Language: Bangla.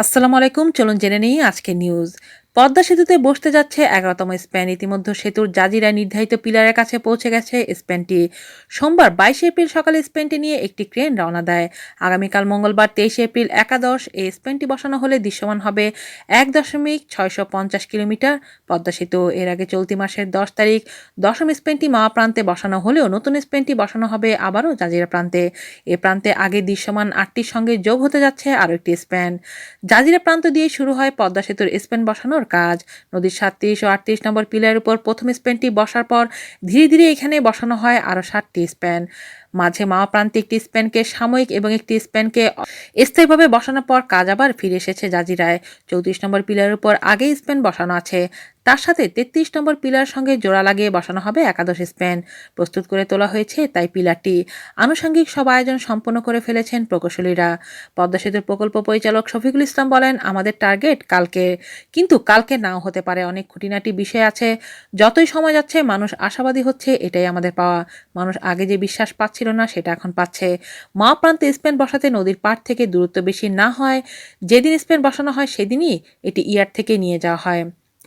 আসসালামু আলাইকুম চলুন জেনে নিই আজকের নিউজ পদ্মা সেতুতে বসতে যাচ্ছে এগারোতম স্প্যান। ইতিমধ্যে সেতুর জাজিরা নির্ধারিত পিলারের কাছে পৌঁছে গেছে স্প্যানটি। সোমবার বাইশে এপ্রিল সকালে স্প্যানটি নিয়ে একটি ক্রেন রওনা দেয়। আগামীকাল মঙ্গলবার তেইশে এপ্রিল একাদশ এই স্প্যানটি বসানো হলে দৃশ্যমান হবে এক দশমিক ছয়শো পঞ্চাশ কিলোমিটার পদ্মা সেতু। এর আগে চলতি মাসের দশ তারিখ দশম স্পেনটি মাওয়া প্রান্তে বসানো হলেও নতুন স্পেনটি বসানো হবে আবারও জাজিরা প্রান্তে। এ প্রান্তে আগে দৃশ্যমান আটটির সঙ্গে যোগ হতে যাচ্ছে আরও একটি স্প্যান। জাজিরা প্রান্ত দিয়ে শুরু হয় পদ্মা সেতুর স্পেন বসানোর কাজ। নদীর সাতত্রিশ ও আটত্রিশ নম্বর পিলারের উপর প্রথম স্প্যানটি বসার পর ধীরে ধীরে এখানে বসানো হয় আরও সাতটি স্প্যান। মাঝে মাওয়া প্রান্তে একটি স্প্যানকে সাময়িক এবং একটি স্প্যানকে স্থায়ীভাবে বসানোর পর কাজ আবার ফিরে এসেছে জাজিরায়। চৌত্রিশ নম্বর পিলারের উপর আগেই স্প্যান বসানো আছে। তার সাথে তেত্রিশ নম্বর পিলার সঙ্গে জোড়া লাগিয়ে বসানো হবে একাদশ স্প্যান প্রস্তুত করে তোলা হয়েছে তাই পিলারটি। আনুষঙ্গিক সব আয়োজন সম্পন্ন করে ফেলেছেন প্রকৌশলীরা। পদ্মা সেতুর প্রকল্প পরিচালক শফিকুল ইসলাম বলেন, আমাদের টার্গেট কালকে। কিন্তু কালকে নাও হতে পারে অনেক খুঁটিনাটি বিষয় আছে। যতই সময় যাচ্ছে, মানুষ আশাবাদী হচ্ছে, এটাই আমাদের পাওয়া। মানুষ আগে যে বিশ্বাস পাচ্ছিল না, সেটা এখন পাচ্ছে। মা প্রান্তে স্পেন বসাতে নদীর পাড় থেকে দূরত্ব বেশি না হয়। যেদিন স্পেন বসানো হয়, সেদিনই এটি ইয়ার থেকে নিয়ে যাওয়া হয়।